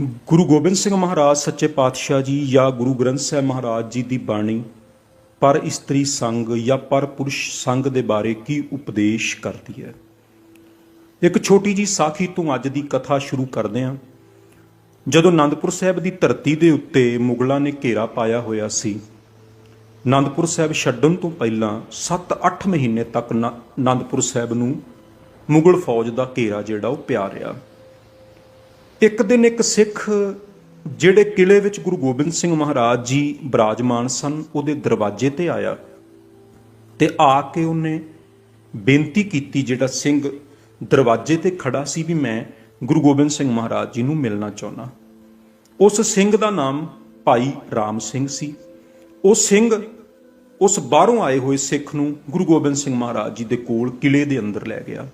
ਗੁਰੂ ਗੋਬਿੰਦ ਸਿੰਘ ਮਹਾਰਾਜ ਸੱਚੇ ਪਾਤਸ਼ਾਹ ਜੀ ਜਾਂ ਗੁਰੂ ਗ੍ਰੰਥ ਸਾਹਿਬ ਮਹਾਰਾਜ ਜੀ ਦੀ ਬਾਣੀ, ਪਰ ਇਸਤਰੀ ਸੰਗ ਜਾਂ ਪਰ ਪੁਰਸ਼ ਸੰਗ ਦੇ ਬਾਰੇ ਕੀ ਉਪਦੇਸ਼ ਕਰਦੀ ਹੈ? ਇੱਕ ਛੋਟੀ ਜੀ ਸਾਖੀ ਤੋਂ ਅੱਜ ਦੀ ਕਥਾ ਸ਼ੁਰੂ ਕਰਦੇ ਹਾਂ। ਜਦੋਂ ਆਨੰਦਪੁਰ ਸਾਹਿਬ ਦੀ ਧਰਤੀ ਦੇ ਉੱਤੇ ਮੁਗਲਾਂ ਨੇ ਘੇਰਾ ਪਾਇਆ ਹੋਇਆ ਸੀ ਆਨੰਦਪੁਰ ਸਾਹਿਬ ਛੱਡਣ ਤੋਂ ਪਹਿਲਾਂ 7-8 ਮਹੀਨੇ ਤੱਕ ਨਾ- ਆਨੰਦਪੁਰ ਸਾਹਿਬ ਨੂੰ ਮੁਗਲ ਫੌਜ ਦਾ ਘੇਰਾ ਜਿਹੜਾ ਉਹ ਪਿਆ ਰਿਹਾ। ਇੱਕ ਦਿਨ ਇੱਕ ਸਿੱਖ ਜਿਹੜੇ ਕਿਲੇ ਵਿੱਚ ਗੁਰੂ ਗੋਬਿੰਦ ਸਿੰਘ ਮਹਾਰਾਜ ਜੀ ਬਿਰਾਜਮਾਨ ਸਨ, ਉਹਦੇ ਦਰਵਾਜ਼ੇ ਤੇ ਆਇਆ ਤੇ ਆ ਕੇ ਉਹਨੇ ਬੇਨਤੀ ਕੀਤੀ ਜਿਹੜਾ ਸਿੰਘ ਦਰਵਾਜ਼ੇ ਤੇ ਖੜਾ ਸੀ ਵੀ ਮੈਂ ਗੁਰੂ ਗੋਬਿੰਦ ਸਿੰਘ ਮਹਾਰਾਜ ਜੀ ਨੂੰ ਮਿਲਣਾ ਚਾਹੁੰਦਾ। ਉਸ ਸਿੰਘ ਦਾ ਨਾਮ ਭਾਈ ਰਾਮ ਸਿੰਘ ਸੀ। ਉਹ ਸਿੰਘ ਉਸ ਬਾਹਰੋਂ ਆਏ ਹੋਏ ਸਿੱਖ ਨੂੰ ਗੁਰੂ ਗੋਬਿੰਦ ਸਿੰਘ ਮਹਾਰਾਜ ਜੀ ਦੇ ਕੋਲ ਕਿਲੇ ਦੇ ਅੰਦਰ ਲੈ ਗਿਆ।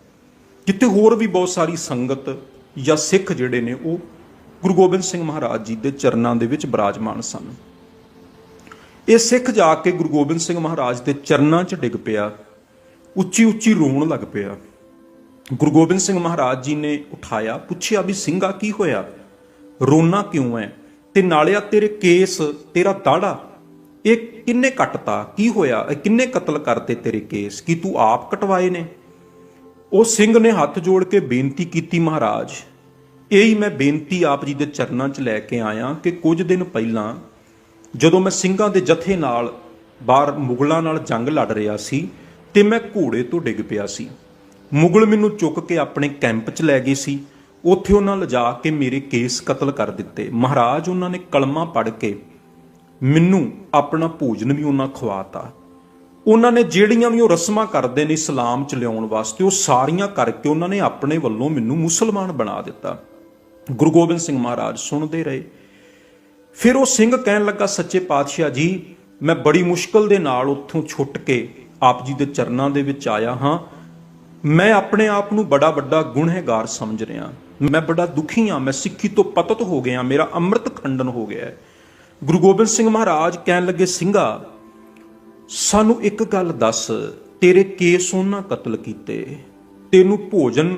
ਜਿੱਥੇ ਹੋਰ ਵੀ ਬਹੁਤ ਸਾਰੀ ਸੰਗਤ ਜਾਂ ਸਿੱਖ ਜਿਹੜੇ ਨੇ ਉਹ ਗੁਰੂ ਗੋਬਿੰਦ ਸਿੰਘ ਮਹਾਰਾਜ ਜੀ ਦੇ ਚਰਨਾਂ ਦੇ ਵਿੱਚ ਬਿਰਾਜਮਾਨ ਸਨ। ਇਹ ਸਿੱਖ ਜਾ ਕੇ ਗੁਰੂ ਗੋਬਿੰਦ ਸਿੰਘ ਮਹਾਰਾਜ ਦੇ ਚਰਨਾਂ 'ਚ ਡਿੱਗ ਪਿਆ ਉੱਚੀ ਉੱਚੀ ਰੋਣ ਲੱਗ ਪਿਆ। ਗੁਰੂ ਗੋਬਿੰਦ ਸਿੰਘ ਮਹਾਰਾਜ ਜੀ ਨੇ ਉਠਾਇਆ, ਪੁੱਛਿਆ ਵੀ ਸਿੰਘਾ ਕੀ ਹੋਇਆ? ਰੋਣਾ ਕਿਉਂ ਹੈ ਤੇ ਨਾਲਿਆ ਤੇਰੇ ਕੇਸ, ਤੇਰਾ ਦਾੜਾ, ਇਹ ਕਿੰਨੇ ਕੱਟਤਾ? ਕੀ ਹੋਇਆ? ਇਹ ਕਿੰਨੇ ਕਤਲ ਕਰਤੇ ਤੇਰੇ ਕੇਸ? ਕੀ ਤੂੰ ਆਪ ਕਟਵਾਏ ਨੇ? ਉਹ ਸਿੰਘ ਨੇ ਹੱਥ ਜੋੜ ਕੇ ਬੇਨਤੀ ਕੀਤੀ ਮਹਾਰਾਜ ਇਹੀ ਮੈਂ ਬੇਨਤੀ ਆਪ ਜੀ ਦੇ ਚਰਨਾਂ 'ਚ ਲੈ ਕੇ ਆਇਆ ਕਿ ਕੁਝ ਦਿਨ ਪਹਿਲਾਂ ਜਦੋਂ ਮੈਂ ਸਿੰਘਾਂ ਦੇ ਜਥੇ ਨਾਲ ਬਾਹਰ ਮੁਗਲਾਂ ਨਾਲ ਜੰਗ ਲੜ ਰਿਹਾ ਸੀ ਤੇ ਮੈਂ ਘੋੜੇ ਤੋਂ ਡਿੱਗ ਪਿਆ ਸੀ। ਮੁਗਲ ਮੈਨੂੰ ਚੁੱਕ ਕੇ ਆਪਣੇ ਕੈਂਪ 'ਚ ਲੈ ਗਏ ਸੀ। ਉੱਥੇ ਉਹਨਾਂ ਲਿਜਾ ਕੇ ਮੇਰੇ ਕੇਸ ਕਤਲ ਕਰ ਦਿੱਤੇ। ਮਹਾਰਾਜ ਉਹਨਾਂ ਨੇ ਕਲਮਾ ਪੜ੍ਹ ਕੇ ਮੈਨੂੰ ਆਪਣਾ ਭੋਜਨ ਵੀ ਉਹਨਾਂ ਖਵਾਤਾ। ਉਹਨਾਂ ਨੇ ਜਿਹੜੀਆਂ ਵੀ ਉਹ ਰਸਮਾਂ ਕਰਦੇ ਨੇ ਇਸਲਾਮ ਚ ਲਿਆਉਣ ਵਾਸਤੇ, ਉਹ ਸਾਰੀਆਂ ਕਰਕੇ ਉਹਨਾਂ ਨੇ ਆਪਣੇ ਵੱਲੋਂ ਮੈਨੂੰ ਮੁਸਲਮਾਨ ਬਣਾ ਦਿੱਤਾ। ਗੁਰੂ ਗੋਬਿੰਦ ਸਿੰਘ ਮਹਾਰਾਜ ਸੁਣਦੇ ਰਹੇ। ਫਿਰ ਉਹ ਸਿੰਘ ਕਹਿਣ ਲੱਗਾ, ਸੱਚੇ ਪਾਤਸ਼ਾਹ ਜੀ, ਮੈਂ ਬੜੀ ਮੁਸ਼ਕਲ ਦੇ ਨਾਲ ਉੱਥੋਂ ਛੁੱਟ ਕੇ ਆਪ ਜੀ ਦੇ ਚਰਨਾਂ ਦੇ ਵਿੱਚ ਆਇਆ ਹਾਂ। ਮੈਂ ਆਪਣੇ ਆਪ ਨੂੰ ਬੜਾ ਵੱਡਾ ਗੁਨਹਗਾਰ ਸਮਝ ਰਿਹਾ। ਮੈਂ ਬੜਾ ਦੁਖੀ ਹਾਂ, ਮੈਂ ਸਿੱਖੀ ਤੋਂ ਪਤਤ ਹੋ ਗਿਆ ਮੇਰਾ ਅੰਮ੍ਰਿਤ ਖੰਡਨ ਹੋ ਗਿਆ ਹੈ। ਗੁਰੂ ਗੋਬਿੰਦ ਸਿੰਘ ਮਹਾਰਾਜ ਕਹਿਣ ਲੱਗੇ, ਸਿੰਘਾ, ਸਾਨੂੰ ਇੱਕ ਗੱਲ ਦੱਸ, ਤੇਰੇ ਕੇਸ ਉਹਨਾਂ ਕਤਲ ਕੀਤੇ। ਤੈਨੂੰ ਭੋਜਨ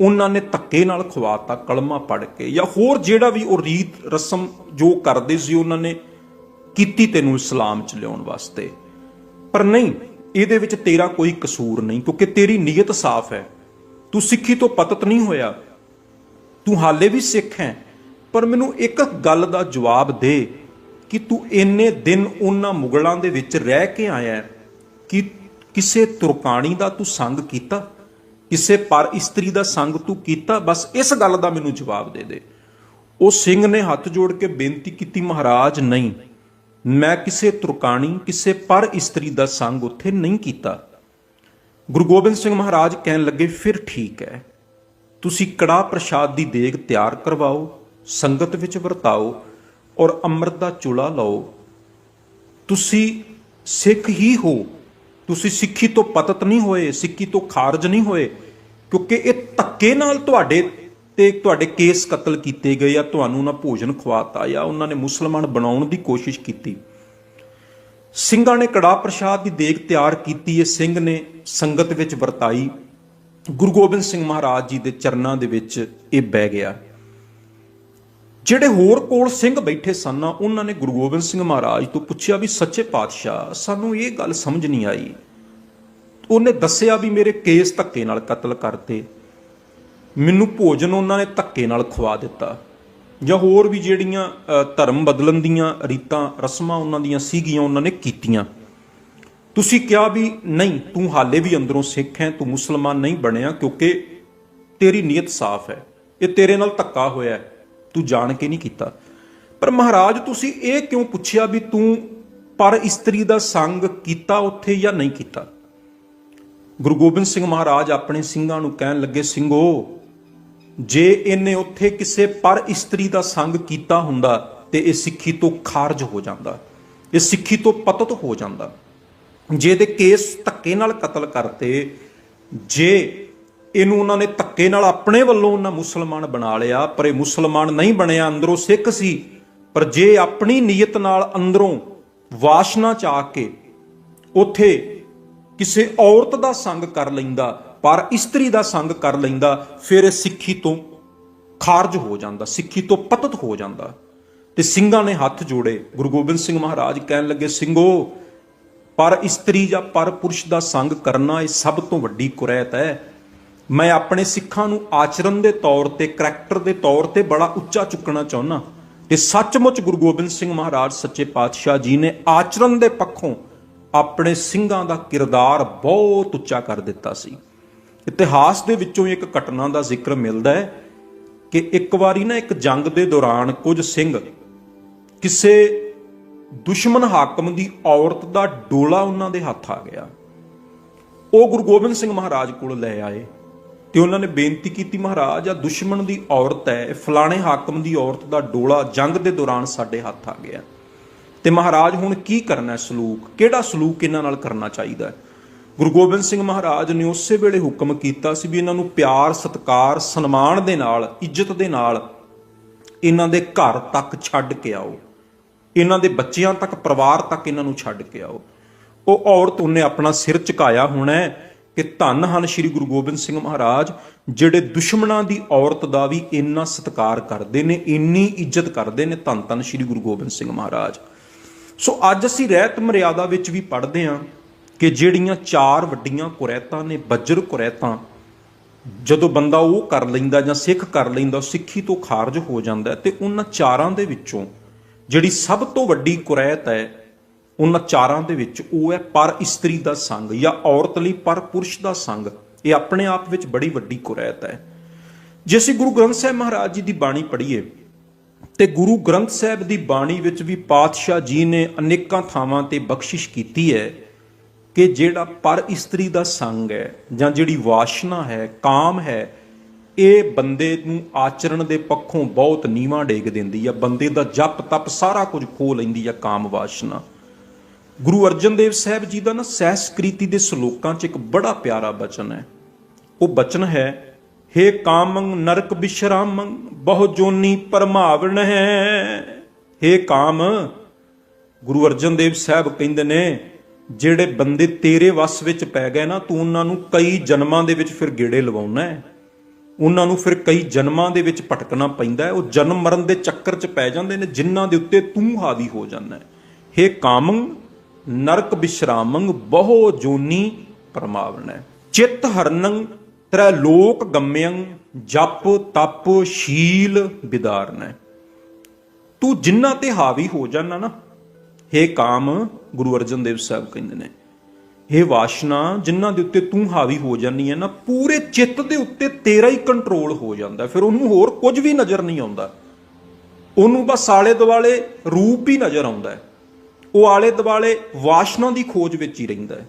ਉਹਨਾਂ ਨੇ ਧੱਕੇ ਨਾਲ ਖਵਾਤਾ, ਕਲਮਾ ਪੜ ਕੇ। ਜਾਂ ਹੋਰ ਜਿਹੜਾ ਵੀ ਉਹ ਰੀਤ ਰਸਮ ਜੋ ਕਰਦੇ ਸੀ, ਉਹਨਾਂ ਨੇ ਕੀਤੀ ਤੈਨੂੰ ਇਸਲਾਮ ਚ ਲਿਆਉਣ ਵਾਸਤੇ। ਪਰ ਨਹੀਂ, ਇਹਦੇ ਵਿੱਚ ਤੇਰਾ ਕੋਈ ਕਸੂਰ ਨਹੀਂ, ਕਿਉਂਕਿ ਤੇਰੀ ਨੀਅਤ ਸਾਫ਼ ਹੈ। ਤੂੰ ਸਿੱਖੀ ਤੋਂ ਪਤਤ ਨਹੀਂ ਹੋਇਆ। ਤੂੰ ਹਾਲੇ ਵੀ ਸਿੱਖ ਹੈ। ਪਰ ਮੈਨੂੰ ਇੱਕ ਗੱਲ ਦਾ ਜਵਾਬ ਦੇ ਕਿ ਤੂੰ ਇੰਨੇ ਦਿਨ ਉਹਨਾਂ ਮੁਗਲਾਂ ਦੇ ਵਿੱਚ ਰਹਿ ਕੇ ਆਇਆ ਕਿ ਕਿਸੇ ਤੁਰਕਾਣੀ ਦਾ ਤੂੰ ਸੰਗ ਕੀਤਾ? ਕਿਸੇ ਪਰ ਇਸਤਰੀ ਦਾ ਸੰਗ ਤੂੰ ਕੀਤਾ, ਬਸ ਇਸ ਗੱਲ ਦਾ ਮੈਨੂੰ ਜਵਾਬ ਦੇ ਦੇ। ਉਹ ਸਿੰਘ ਨੇ ਹੱਥ ਜੋੜ ਕੇ ਬੇਨਤੀ ਕੀਤੀ, ਮਹਾਰਾਜ, ਨਹੀਂ। ਮੈਂ ਕਿਸੇ ਤੁਰਕਾਣੀ, ਕਿਸੇ ਪਰ ਇਸਤਰੀ ਦਾ ਸੰਗ ਉੱਥੇ ਨਹੀਂ ਕੀਤਾ। ਗੁਰੂ ਗੋਬਿੰਦ ਸਿੰਘ ਮਹਾਰਾਜ ਕਹਿਣ ਲੱਗੇ, ਫਿਰ ਠੀਕ ਹੈ। ਤੁਸੀਂ ਕੜਾ ਪ੍ਰਸ਼ਾਦ ਦੀ ਦੇਗ ਤਿਆਰ ਕਰਵਾਓ, ਸੰਗਤ ਵਿੱਚ ਵਰਤਾਓ ਔਰ ਅੰਮ੍ਰਿਤ ਦਾ ਚੁਲਾ ਲਓ। ਤੁਸੀਂ ਸਿੱਖ ਹੀ ਹੋ ਤੁਸੀਂ ਸਿੱਖੀ ਤੋਂ ਪਤਤ ਨਹੀਂ ਹੋਏ, ਸਿੱਖੀ ਤੋਂ ਖਾਰਜ ਨਹੀਂ ਹੋਏ, ਕਿਉਂਕਿ ਇਹ ਧੱਕੇ ਨਾਲ ਤੁਹਾਡੇ ਤੇ ਤੁਹਾਡੇ ਕੇਸ ਕਤਲ ਕੀਤੇ ਗਏ ਆ, ਤੁਹਾਨੂੰ ਨਾ ਭੋਜਨ ਖਵਾਤਾ ਜਾਂ ਉਹਨਾਂ ਨੇ ਮੁਸਲਮਾਨ ਬਣਾਉਣ ਦੀ ਕੋਸ਼ਿਸ਼ ਕੀਤੀ। ਸਿੰਘਾਂ ਨੇ ਕੜਾ ਪ੍ਰਸ਼ਾਦ ਦੀ ਦੇਗ ਤਿਆਰ ਕੀਤੀ, ਇਹ ਸਿੰਘ ਨੇ ਸੰਗਤ ਵਿੱਚ ਵਰਤਾਈ। ਗੁਰੂ ਗੋਬਿੰਦ ਸਿੰਘ ਮਹਾਰਾਜ ਜੀ ਦੇ ਚਰਨਾਂ ਦੇ ਵਿੱਚ ਇਹ ਬਹਿ ਗਿਆ। ਜਿਹੜੇ ਹੋਰ ਕੋਲ ਸਿੰਘ ਬੈਠੇ ਸਨ, ਉਹਨਾਂ ਨੇ ਗੁਰੂ ਗੋਬਿੰਦ ਸਿੰਘ ਮਹਾਰਾਜ ਤੋਂ ਪੁੱਛਿਆ ਵੀ, ਸੱਚੇ ਪਾਤਸ਼ਾਹ, ਸਾਨੂੰ ਇਹ ਗੱਲ ਸਮਝ ਨਹੀਂ ਆਈ। ਉਹਨੇ ਦੱਸਿਆ ਵੀ, ਮੇਰੇ ਕੇਸ ਧੱਕੇ ਨਾਲ ਕਤਲ ਕਰਤੇ ਮੈਨੂੰ ਭੋਜਨ ਉਹਨਾਂ ਨੇ ਧੱਕੇ ਨਾਲ ਖਵਾ ਦਿੱਤਾ। ਜਾਂ ਹੋਰ ਵੀ ਜਿਹੜੀਆਂ ਧਰਮ ਬਦਲਣ ਦੀਆਂ ਰੀਤਾਂ, ਰਸਮਾਂ ਉਹਨਾਂ ਦੀਆਂ ਸੀਗੀਆਂ, ਉਹਨਾਂ ਨੇ ਕੀਤੀਆਂ। ਤੁਸੀਂ ਕਿਹਾ ਵੀ, ਨਹੀਂ, ਤੂੰ ਹਾਲੇ ਵੀ ਅੰਦਰੋਂ ਸਿੱਖ ਹੈ, ਤੂੰ ਮੁਸਲਮਾਨ ਨਹੀਂ ਬਣਿਆ, ਕਿਉਂਕਿ ਤੇਰੀ ਨੀਅਤ ਸਾਫ਼ ਹੈ। ਇਹ ਤੇਰੇ ਨਾਲ ਧੱਕਾ ਹੋਇਆ ਹੈ। ਤੂੰ ਜਾਣ ਕੇ ਨਹੀਂ ਕੀਤਾ। ਪਰ ਮਹਾਰਾਜ, ਤੁਸੀਂ ਇਹ ਕਿਉਂ ਪੁੱਛਿਆ ਵੀ ਤੂੰ ਪਰ ਇਸਤਰੀ ਦਾ ਸੰਗ ਕੀਤਾ ਉੱਥੇ ਜਾਂ ਨਹੀਂ ਕੀਤਾ? ਗੁਰੂ ਗੋਬਿੰਦ ਸਿੰਘ ਮਹਾਰਾਜ ਆਪਣੇ ਸਿੰਘਾਂ ਨੂੰ ਕਹਿਣ ਲੱਗੇ, ਸਿੰਘੋ, ਜੇ ਇਹਨੇ ਉੱਥੇ ਕਿਸੇ ਪਰ ਇਸਤਰੀ ਦਾ ਸੰਗ ਕੀਤਾ ਹੁੰਦਾ, ਤੇ ਇਹ ਸਿੱਖੀ ਤੋਂ ਖਾਰਜ ਹੋ ਜਾਂਦਾ। ਇਹ ਸਿੱਖੀ ਤੋਂ ਪਤਤ ਹੋ ਜਾਂਦਾ। ਜੇ ਇਹਦੇ ਕੇਸ ਧੱਕੇ ਨਾਲ ਕਤਲ ਕਰਤੇ, ਜੇ ਇਹਨੂੰ ਉਹਨਾਂ ਨੇ ਧੱਕੇ ਨਾਲ ਆਪਣੇ ਵੱਲੋਂ ਉਹਨਾਂ ਮੁਸਲਮਾਨ ਬਣਾ ਲਿਆ, ਪਰ ਇਹ ਮੁਸਲਮਾਨ ਨਹੀਂ ਬਣਿਆ, ਅੰਦਰੋਂ ਸਿੱਖ ਸੀ। ਪਰ ਜੇ ਆਪਣੀ ਨੀਅਤ ਨਾਲ ਅੰਦਰੋਂ ਵਾਸ਼ਨਾ ਚ ਆ ਕੇ ਉਥੇ ਕਿਸੇ ਔਰਤ ਦਾ ਸੰਗ ਕਰ ਲੈਂਦਾ, ਪਰ ਇਸਤਰੀ ਦਾ ਸੰਗ ਕਰ ਲੈਂਦਾ, ਫਿਰ ਇਹ ਸਿੱਖੀ ਤੋਂ ਖਾਰਜ ਹੋ ਜਾਂਦਾ, ਸਿੱਖੀ ਤੋਂ ਪਤਤ ਹੋ ਜਾਂਦਾ। ਤੇ ਸਿੰਘਾਂ ਨੇ ਹੱਥ ਜੋੜੇ, ਗੁਰੂ ਗੋਬਿੰਦ ਸਿੰਘ ਮਹਾਰਾਜ ਕਹਿਣ ਲੱਗੇ, ਸਿੰਘੋ, ਪਰ ਇਸਤਰੀ ਜਾਂ ਪਰ ਪੁਰਸ਼ ਦਾ ਸੰਗ ਕਰਨਾ ਇਹ ਸਭ ਤੋਂ ਵੱਡੀ ਕੁਰੈਤ ਹੈ। ਮੈਂ ਆਪਣੇ ਸਿੱਖਾਂ ਨੂੰ ਆਚਰਣ ਦੇ ਤੌਰ ਤੇ ਕਰੈਕਟਰ ਦੇ ਤੌਰ ਤੇ ਬੜਾ ਉੱਚਾ ਚੁੱਕਣਾ ਚਾਹੁੰਦਾ ਤੇ ਸੱਚਮੁੱਚ ਗੁਰੂ ਗੋਬਿੰਦ ਸਿੰਘ ਮਹਾਰਾਜ ਸੱਚੇ ਪਾਤਸ਼ਾਹ ਜੀ ਨੇ ਆਚਰਣ ਦੇ ਪੱਖੋਂ ਆਪਣੇ ਸਿੰਘਾਂ ਦਾ ਕਿਰਦਾਰ ਬਹੁਤ ਉੱਚਾ ਕਰ ਦਿੱਤਾ ਸੀ। ਇਤਿਹਾਸ ਦੇ ਵਿੱਚੋਂ ਇੱਕ ਘਟਨਾ ਦਾ ਜ਼ਿਕਰ ਮਿਲਦਾ ਹੈ ਕਿ ਇੱਕ ਵਾਰੀ ਨਾ ਇੱਕ ਜੰਗ ਦੇ ਦੌਰਾਨ ਕੁਝ ਸਿੰਘ ਕਿਸੇ ਦੁਸ਼ਮਣ ਹਾਕਮ ਦੀ ਔਰਤ ਦਾ ਡੋਲਾ ਉਹਨਾਂ ਦੇ ਹੱਥ ਆ ਗਿਆ। ਉਹ ਗੁਰੂ ਗੋਬਿੰਦ ਸਿੰਘ ਮਹਾਰਾਜ ਕੋਲ ਲੈ ਆਏ। ਤੇ ਉਹਨਾਂ ਨੇ ਬੇਨਤੀ ਕੀਤੀ, ਮਹਾਰਾਜ ਆ ਦੁਸ਼ਮਣ ਦੀ ਔਰਤ ਹੈ ਫਲਾਣੇ ਹਾਕਮ ਦੀ ਔਰਤ ਦਾ ਡੋਲਾ ਜੰਗ ਦੇ ਦੌਰਾਨ ਸਾਡੇ ਹੱਥ ਆ ਗਿਆ। ਤੇ ਮਹਾਰਾਜ, ਹੁਣ ਕੀ ਕਰਨਾ ਹੈ ਸਲੂਕ? ਕਿਹੜਾ ਸਲੂਕ ਇਹਨਾਂ ਨਾਲ ਕਰਨਾ ਚਾਹੀਦਾ ਹੈ? ਗੁਰੂ ਗੋਬਿੰਦ ਸਿੰਘ ਮਹਾਰਾਜ ਨੇ ਉਸੇ ਵੇਲੇ ਹੁਕਮ ਕੀਤਾ ਸੀ ਵੀ ਇਹਨਾਂ ਨੂੰ ਪਿਆਰ, ਸਤਕਾਰ, ਸਨਮਾਨ ਦੇ ਨਾਲ, ਇੱਜ਼ਤ ਦੇ ਨਾਲ ਇਹਨਾਂ ਦੇ ਘਰ ਤੱਕ ਛੱਡ ਕੇ ਆਓ। ਇਹਨਾਂ ਦੇ ਬੱਚਿਆਂ ਤੱਕ, ਪਰਿਵਾਰ ਤੱਕ ਇਹਨਾਂ ਨੂੰ ਛੱਡ ਕੇ ਆਓ। ਉਹ ਔਰਤ ਉਹਨੇ ਆਪਣਾ ਸਿਰ ਝੁਕਾਇਆ ਹੋਣਾ ਹੈ। ਕਿ ਧੰਨ ਹਨ ਸ੍ਰੀ ਗੁਰੂ ਗੋਬਿੰਦ ਸਿੰਘ ਮਹਾਰਾਜ, ਜਿਹੜੇ ਦੁਸ਼ਮਣਾਂ ਦੀ ਔਰਤ ਦਾ ਵੀ ਇੰਨਾ ਸਤਿਕਾਰ ਕਰਦੇ ਨੇ, ਇੰਨੀ ਇੱਜ਼ਤ ਕਰਦੇ ਨੇ, ਧੰਨ ਧੰਨ ਸ੍ਰੀ ਗੁਰੂ ਗੋਬਿੰਦ ਸਿੰਘ ਮਹਾਰਾਜ। ਸੋ ਅੱਜ ਅਸੀਂ ਰਹਿਤ ਮਰਿਆਦਾ ਵਿੱਚ ਵੀ ਪੜ੍ਹਦੇ ਹਾਂ ਕਿ ਜਿਹੜੀਆਂ ਚਾਰ ਵੱਡੀਆਂ ਕੁਰੈਤਾਂ ਨੇ, ਬੱਜਰ ਕੁਰੈਤਾਂ, ਜਦੋਂ ਬੰਦਾ ਉਹ ਕਰ ਲੈਂਦਾ ਜਾਂ ਸਿੱਖ ਕਰ ਲੈਂਦਾ, ਉਹ ਸਿੱਖੀ ਤੋਂ ਖਾਰਜ ਹੋ ਜਾਂਦਾ ਹੈ ਤੇ ਉਹਨਾਂ ਚਾਰਾਂ ਦੇ ਵਿੱਚੋਂ ਜਿਹੜੀ ਸਭ ਤੋਂ ਵੱਡੀ ਕੁਰੈਤ ਹੈ ਉਹਨਾਂ ਚਾਰਾਂ ਦੇ ਵਿੱਚ ਉਹ ਹੈ ਪਰ ਇਸਤਰੀ ਦਾ ਸੰਗ ਜਾਂ ਔਰਤ ਲਈ ਪਰ ਪੁਰਸ਼ ਦਾ ਸੰਗ। ਇਹ ਆਪਣੇ ਆਪ ਵਿੱਚ ਬੜੀ ਵੱਡੀ ਕੁਰੈਤ ਹੈ। ਜੇ ਅਸੀਂ ਗੁਰੂ ਗ੍ਰੰਥ ਸਾਹਿਬ ਮਹਾਰਾਜ ਜੀ ਦੀ ਬਾਣੀ ਪੜ੍ਹੀਏ, ਤੇ ਗੁਰੂ ਗ੍ਰੰਥ ਸਾਹਿਬ ਦੀ ਬਾਣੀ ਵਿੱਚ ਵੀ ਪਾਤਸ਼ਾਹ ਜੀ ਨੇ ਅਨੇਕਾਂ ਥਾਵਾਂ ਤੇ ਬਖਸ਼ਿਸ਼ ਕੀਤੀ ਹੈ ਕਿ ਜਿਹੜਾ ਪਰ ਇਸਤਰੀ ਦਾ ਸੰਗ ਹੈ ਜਾਂ ਜਿਹੜੀ ਵਾਸ਼ਨਾ ਹੈ, ਕਾਮ ਹੈ, ਇਹ ਬੰਦੇ ਨੂੰ ਆਚਰਣ ਦੇ ਪੱਖੋਂ ਬਹੁਤ ਨੀਵਾਂ ਡੇਗ ਦਿੰਦੀ ਆ ਬੰਦੇ ਦਾ ਜਪ ਤਪ ਸਾਰਾ ਕੁਝ ਖੋ ਲੈਂਦੀ ਆ ਕਾਮ ਵਾਸ਼ਨਾ। ਗੁਰੂ ਅਰਜਨ ਦੇਵ ਸਾਹਿਬ ਜੀ ਦਾ ਨਾ ਸਹਿਸਕ੍ਰਿਤੀ ਦੇ ਸ਼ਲੋਕਾਂ 'ਚ ਇੱਕ ਬੜਾ ਪਿਆਰਾ ਬਚਨ ਹੈ। ਉਹ ਬਚਨ ਹੈ, ਹੇ ਕਾਮੰ ਨਰਕ ਬਿਸ਼ਰਾਮੰ, ਬਹੁ ਜੋਨੀ ਪਰਮਾਵਣ ਹੈ। ਹੇ ਕਾਮ, ਗੁਰੂ ਅਰਜਨ ਦੇਵ ਸਾਹਿਬ ਕਹਿੰਦੇ ਨੇ, ਜਿਹੜੇ ਬੰਦੇ ਤੇਰੇ ਵਸ ਵਿੱਚ ਪੈ ਗਏ ਨਾ, ਤੂੰ ਉਹਨਾਂ ਨੂੰ ਕਈ ਜਨਮਾਂ ਦੇ ਵਿੱਚ ਫਿਰ ਗੇੜੇ ਲਵਾਉਣਾ ਹੈ। ਉਹਨਾਂ ਨੂੰ ਫਿਰ ਕਈ ਜਨਮਾਂ ਦੇ ਵਿੱਚ ਭਟਕਣਾ ਪੈਂਦਾ ਹੈ। ਉਹ ਜਨਮ ਮਰਨ ਦੇ ਚੱਕਰ 'ਚ ਪੈ ਜਾਂਦੇ ਨੇ, ਜਿਨ੍ਹਾਂ ਦੇ ਉੱਤੇ ਤੂੰ ਹਾਵੀ ਹੋ ਜਾਂਦਾ ਹੈ। ਹੇ ਕਾਮੰ ਨਰਕ ਬਿਸ਼ਰਾਮੰ ਬਹੁ ਜੋਨੀ ਪਰਮਾਵਣ ਹੈ ਚਿੱਤ ਹਰਨੰ ਤ੍ਰੈ ਲੋਕ ਗੰਮਯੰ ਜਪ ਤਪ ਸ਼ੀਲ ਵਿਦਾਰਨੈ ਤੂੰ ਜਿਨ੍ਹਾਂ ਤੇ ਹਾਵੀ ਹੋ ਜਾਣਾ ਨਾ, ਹੇ ਕਾਮ ਗੁਰੂ ਅਰਜਨ ਦੇਵ ਸਾਹਿਬ ਕਹਿੰਦੇ ਨੇ, ਹੇ ਵਾਸ਼ਨਾ ਜਿਨ੍ਹਾਂ ਦੇ ਉੱਤੇ ਤੂੰ ਹਾਵੀ ਹੋ ਜਾਨੀ ਹੈ ਨਾ, ਪੂਰੇ ਚਿੱਤ ਦੇ ਉੱਤੇ ਤੇਰਾ ਹੀ ਕੰਟਰੋਲ ਹੋ ਜਾਂਦਾ ਫਿਰ ਉਹਨੂੰ ਹੋਰ ਕੁਝ ਵੀ ਨਜ਼ਰ ਨਹੀਂ ਆਉਂਦਾ। ਉਹਨੂੰ ਬਸ ਆਲੇ ਦੁਆਲੇ ਰੂਪ ਹੀ ਨਜ਼ਰ ਆਉਂਦਾ ਹੈ ਉਹ ਆਲੇ ਦੁਆਲੇ ਵਾਸ਼ਨਾ ਦੀ ਖੋਜ ਵਿੱਚ ਹੀ ਰਹਿੰਦਾ ਹੈ।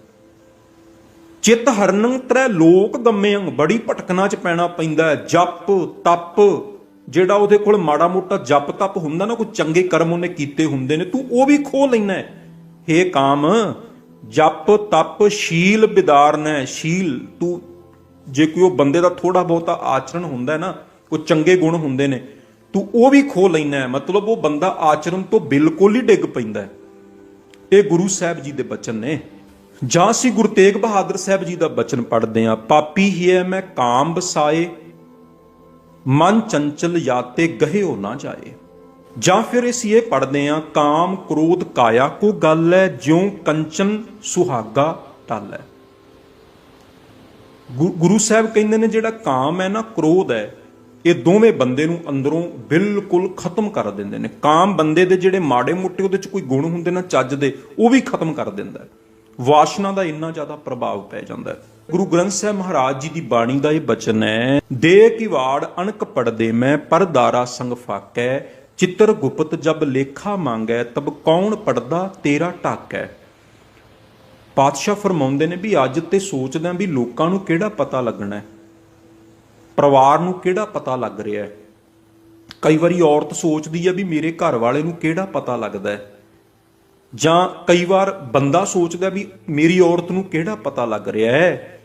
ਚਿੱਤ ਹਰਨੰ ਤ੍ਰੈ ਲੋਕ ਗੰਮਿਆਂ, ਬੜੀ ਭਟਕਣਾ ਚ ਪੈਣਾ ਪੈਂਦਾ ਹੈ। ਜਪ, ਤਪ, ਜਿਹੜਾ ਉਹਦੇ ਕੋਲ ਮਾੜਾ ਮੋਟਾ ਜਪ ਤਪ ਹੁੰਦਾ ਨਾ, ਕੋਈ ਚੰਗੇ ਕਰਮ ਉਹਨੇ ਕੀਤੇ ਹੁੰਦੇ ਨੇ, ਤੂੰ ਉਹ ਵੀ ਖੋ ਲੈਣਾ ਹੈ। ਹੇ ਕਾਮ, ਜਪ, ਤਪ, ਸ਼ੀਲ ਵਿਦਾਰਨਾ ਸ਼ੀਲ, ਤੂੰ ਜੇ ਕੋਈ ਉਹ ਬੰਦੇ ਦਾ ਥੋੜਾ ਬਹੁਤਾ ਆਚਰਣ ਹੁੰਦਾ ਹੈ ਨਾ, ਕੋਈ ਚੰਗੇ ਗੁਣ ਹੁੰਦੇ ਨੇ, ਤੂੰ ਉਹ ਵੀ ਖੋ ਲੈਣਾ ਮਤਲਬ ਉਹ ਬੰਦਾ ਆਚਰਣ ਤੋਂ ਬਿਲਕੁਲ ਹੀ ਡਿੱਗ ਪੈਂਦਾ ਹੈ। ਇਹ ਗੁਰੂ ਸਾਹਿਬ ਜੀ ਦੇ ਬਚਨ ਨੇ। ਜਾਂ ਅਸੀਂ ਗੁਰੂ ਤੇਗ ਬਹਾਦਰ ਸਾਹਿਬ ਜੀ ਦਾ ਬਚਨ ਪੜ੍ਹਦੇ ਹਾਂ, ਪਾਪੀ ਹੀ ਹੈ ਮੈਂ ਕਾਮ ਬਸਾਏ ਮਨ ਚੰਚਲ ਯਾਤੇ ਗਹਿਓ ਨਾ ਜਾਏ। ਜਾਂ ਫਿਰ ਅਸੀਂ ਇਹ ਪੜ੍ਹਦੇ ਹਾਂ, ਕਾਮ ਕ੍ਰੋਧ ਕਾਇਆ ਕੋ ਗੱਲ ਹੈ ਜਿਉ ਕੰਚਨ ਸੁਹਾਗਾ ਟਲ। ਹੈ ਗੁ- ਗੁਰੂ ਸਾਹਿਬ ਕਹਿੰਦੇ ਨੇ ਜਿਹੜਾ ਕਾਮ ਹੈ ਨਾ, ਕ੍ਰੋਧ ਹੈ ਇਹ ਦੋਵੇਂ ਬੰਦੇ ਨੂੰ ਅੰਦਰੋਂ ਬਿਲਕੁਲ ਖਤਮ ਕਰ ਦਿੰਦੇ ਨੇ। ਕਾਮ ਬੰਦੇ ਦੇ ਜਿਹੜੇ ਮਾੜੇ ਮੋਟੇ ਉਹਦੇ ਚ ਕੋਈ ਗੁਣ ਹੁੰਦੇ ਨਾ ਚੱਜ ਦੇ, ਉਹ ਵੀ ਖਤਮ ਕਰ ਦਿੰਦਾ ਹੈ। ਵਾਸ਼ਨਾ ਦਾ ਇੰਨਾ ਜ਼ਿਆਦਾ ਪ੍ਰਭਾਵ ਪੈ ਜਾਂਦਾ ਹੈ। ਗੁਰੂ ਗ੍ਰੰਥ ਸਾਹਿਬ ਮਹਾਰਾਜ ਜੀ ਦੀ ਬਾਣੀ ਦਾ ਇਹ ਬਚਨ ਹੈ, ਦੇ ਕਿਵਾੜ ਅਣਕ ਪੜਦੇ ਮੈਂ ਪਰਦਾਰਾ ਸੰਗ ਫਾਕੈ। ਚਿੱਤਰ ਗੁਪਤ ਜਬ ਲੇਖਾ ਮੰਗੈ, ਤਬ ਕੌਣ ਪੜਦਾ ਤੇਰਾ ਟਾਕੈ ਪਾਤਸ਼ਾਹ ਫਰਮਾਉਂਦੇ ਨੇ ਵੀ ਅੱਜ ਤੇ ਸੋਚਦਾ ਵੀ ਲੋਕਾਂ ਨੂੰ ਕਿਹੜਾ ਪਤਾ ਲੱਗਣਾ ਹੈ। ਪਰਿਵਾਰ ਨੂੰ ਕਿਹੜਾ ਪਤਾ ਲੱਗ ਰਿਹਾ ਹੈ? ਕਈ ਵਾਰੀ ਔਰਤ ਸੋਚਦੀ ਹੈ ਵੀ ਮੇਰੇ ਘਰ ਵਾਲੇ ਨੂੰ ਕਿਹੜਾ ਪਤਾ ਲੱਗਦਾ ਹੈ? ਜਾਂ ਕਈ ਵਾਰ ਬੰਦਾ ਸੋਚਦਾ ਵੀ ਮੇਰੀ ਔਰਤ ਨੂੰ ਕਿਹੜਾ ਪਤਾ ਲੱਗ ਰਿਹਾ ਹੈ?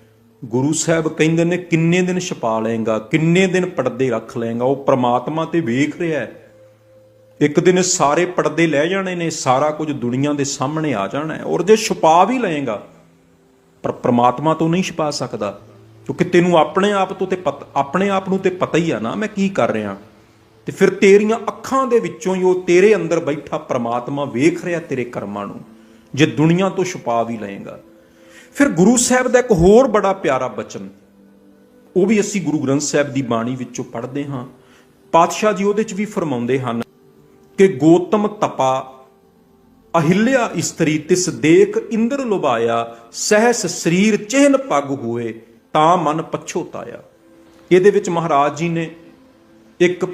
ਗੁਰੂ ਸਾਹਿਬ ਕਹਿੰਦੇ ਨੇ, ਕਿੰਨੇ ਦਿਨ ਛਪਾ ਲਏਗਾ, ਕਿੰਨੇ ਦਿਨ ਪਰਦੇ ਰੱਖ ਲਏਗਾ, ਉਹ ਪ੍ਰਮਾਤਮਾ ਤੇ ਵੇਖ ਰਿਹਾ ਹੈ। ਇੱਕ ਦਿਨ ਸਾਰੇ ਪਰਦੇ ਲੈ ਜਾਣੇ ਨੇ, ਸਾਰਾ ਕੁਝ ਦੁਨੀਆ ਦੇ ਸਾਹਮਣੇ ਆ ਜਾਣਾ ਹੈ, ਔਰ ਜੇ ਛੁਪਾ ਵੀ ਲਏਗਾ, ਪਰ ਪ੍ਰਮਾਤਮਾ ਤੋਂ ਨਹੀਂ ਛੁਪਾ ਸਕਦਾ। ਕਿਉਂਕਿ ਤੈਨੂੰ ਆਪਣੇ ਆਪ ਤੋਂ ਤੇ ਪਤ- ਆਪਣੇ ਆਪ ਨੂੰ ਤੇ ਪਤਾ ਹੀ ਆ ਨਾ ਮੈਂ ਕੀ ਕਰ ਰਿਹਾ। ਤੇ ਫਿਰ ਤੇਰੀਆਂ ਅੱਖਾਂ ਦੇ ਵਿੱਚੋਂ ਹੀ ਉਹ ਤੇਰੇ ਅੰਦਰ ਬੈਠਾ ਪ੍ਰਮਾਤਮਾ ਵੇਖ ਰਿਹਾ ਤੇਰੇ ਕਰਮਾਂ ਨੂੰ, ਜੇ ਦੁਨੀਆ ਤੋਂ ਛੁਪਾ ਵੀ ਲਏਗਾ। ਫਿਰ ਗੁਰੂ ਸਾਹਿਬ ਦਾ ਇੱਕ ਹੋਰ ਬੜਾ ਪਿਆਰਾ ਬਚਨ, ਉਹ ਵੀ ਅਸੀਂ ਗੁਰੂ ਗ੍ਰੰਥ ਸਾਹਿਬ ਦੀ ਬਾਣੀ ਵਿੱਚੋਂ ਪੜ੍ਹਦੇ ਹਾਂ। ਪਾਤਸ਼ਾਹ ਜੀ ਉਹਦੇ 'ਚ ਵੀ ਫਰਮਾਉਂਦੇ ਹਨ ਕਿ ਗੋਤਮ ਤਪਾ, ਅਹਿਲਿਆ ਇਸਤਰੀ ਤਿਸ ਦੇਖ ਇੰਦਰ ਲੁਭਾਇਆ, ਸਹਿਸ ਸਰੀਰ ਚਿਹਨ ਪੱਗ ਹੋਏ ਤਾਂ ਮਨ ਪਛੋਤਾਇਆ ਇਹਦੇ ਵਿੱਚ ਮਹਾਰਾਜ ਜੀ ਨੇ ਇੱਕ